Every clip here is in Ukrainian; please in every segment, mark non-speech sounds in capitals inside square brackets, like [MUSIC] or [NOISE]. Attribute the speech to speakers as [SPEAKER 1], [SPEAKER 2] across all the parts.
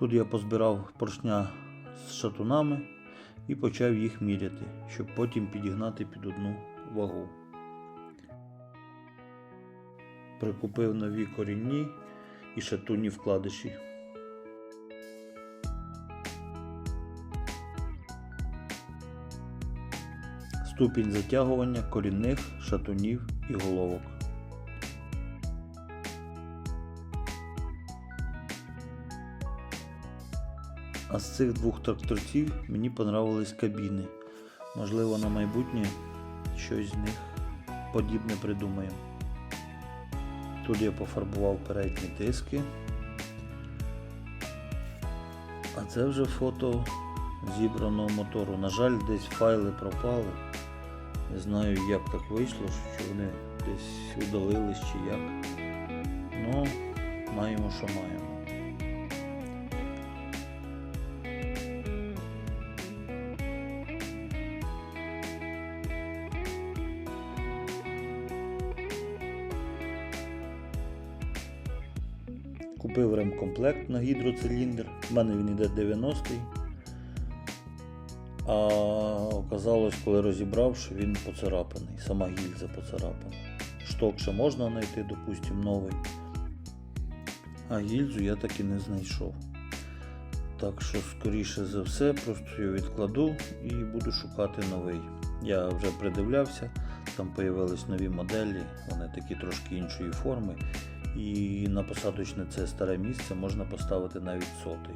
[SPEAKER 1] Тут я позбирав поршня з шатунами і почав їх міряти, щоб потім підігнати під одну вагу. Прикупив нові корінні і шатунні вкладиші. Ступінь затягування корінних шатунів і головок. А з цих двох тракторців мені понравились кабіни. Можливо, на майбутнє щось з них подібне придумаємо. Тут я пофарбував передні диски. А це вже фото зібраного мотору. На жаль, десь файли пропали. Не знаю, як так вийшло, що вони десь удалились чи як. Ну, маємо, що маємо. Купив ремкомплект на гідроциліндр. У мене він йде 90-й. А оказалось, коли розібрав, що він поцарапаний, сама гільза поцарапана. Шток ще можна знайти, допустимо, новий. А гільзу я так і не знайшов. Так що, скоріше за все, просто його відкладу і буду шукати новий. Я вже придивлявся, там з'явились нові моделі, вони такі трошки іншої форми. І на посадочне це старе місце можна поставити навіть сотий.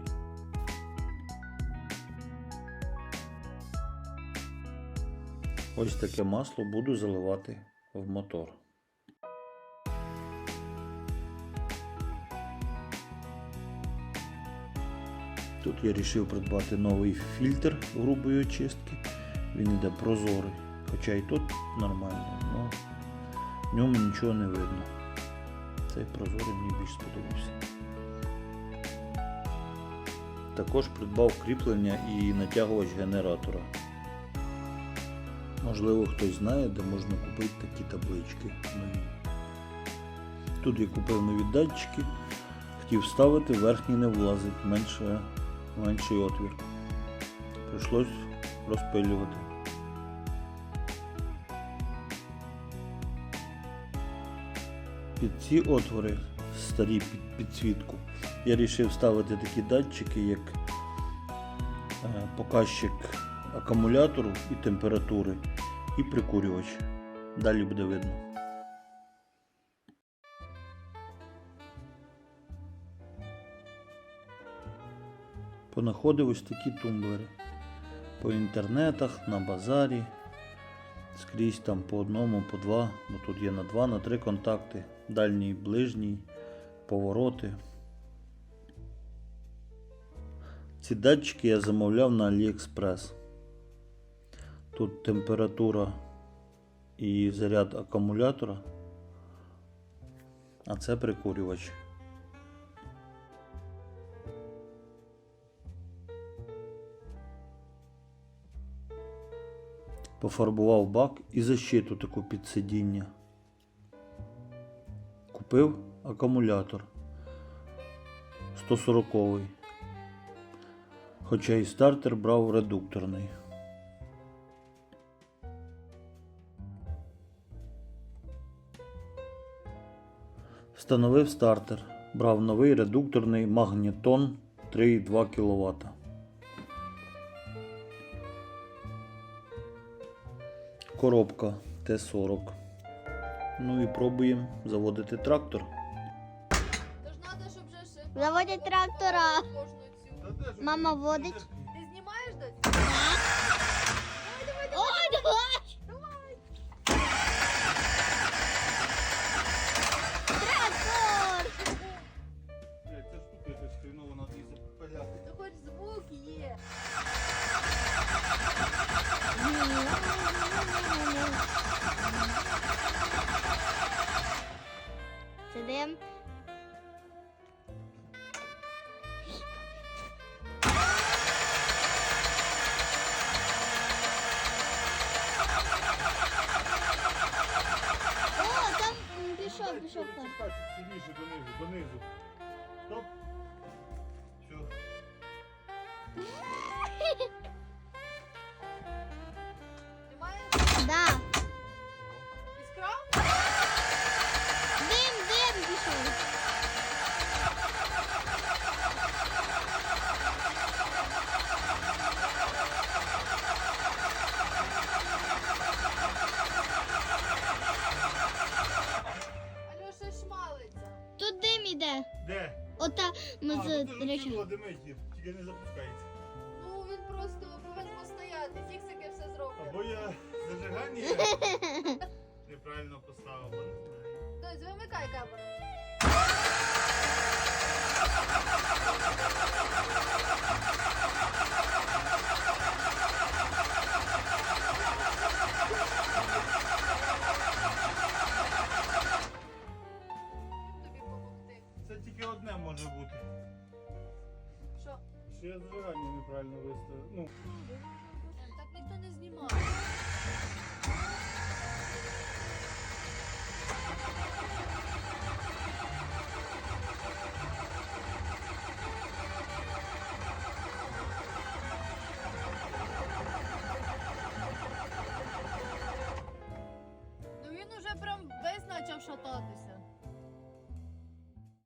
[SPEAKER 1] Ось таке масло буду заливати в мотор. Тут я вирішив придбати новий фільтр грубої очистки. Він йде прозорий, хоча і тут нормально, але в ньому нічого не видно. Цей прозорий мені більш сподобався. Також придбав кріплення і натягувач генератора. Можливо, хтось знає, де можна купити такі таблички нові. Тут я купив нові датчики, хотів вставити, верхній не влазить, менше, менший отвір. Прийшлось розпилювати. Під ці отвори, старі під підсвітку, я вирішив ставити такі датчики, як е, показчик акумулятору і температури, і прикурювач. Далі буде видно. Понаходив ось такі тумблери. По інтернетах, на базарі. Скрізь там по одному, по два, бо тут є на два, на три контакти, дальній, ближній, повороти. Ці датчики я замовляв на AliExpress. Тут температура і заряд акумулятора, а це прикурювач. Пофарбував бак і защиту таку під сидіння. Купив акумулятор 140 Хоча і стартер брав редукторний. Встановив стартер. Брав новий редукторний магнітон 3,2 кВт. Коробка Т-40. Ну і пробуємо заводити трактор.
[SPEAKER 2] Заводять трактора. Мама водить.
[SPEAKER 3] Ти знімаєш десь? Давай, давай, давай.
[SPEAKER 2] Ой, давай! Пішов так.
[SPEAKER 1] Чіпати сильніше донизу, донизу. Стоп. Все. [LAUGHS]
[SPEAKER 2] Іде.
[SPEAKER 4] Де?
[SPEAKER 2] Ота ми
[SPEAKER 4] а,
[SPEAKER 2] з
[SPEAKER 4] ну,
[SPEAKER 2] речі.
[SPEAKER 4] чудо, димить, тільки не запускається.
[SPEAKER 3] Ну він просто повинен постояти, фіксики все зроблять.
[SPEAKER 4] Або я зажигання [LAUGHS] неправильно поставив, бо не знаю.
[SPEAKER 3] Дось, вимикай камеру. [LAUGHS]
[SPEAKER 4] може бути.
[SPEAKER 3] Що?
[SPEAKER 4] Що я зажигання неправильно виставив. Ну,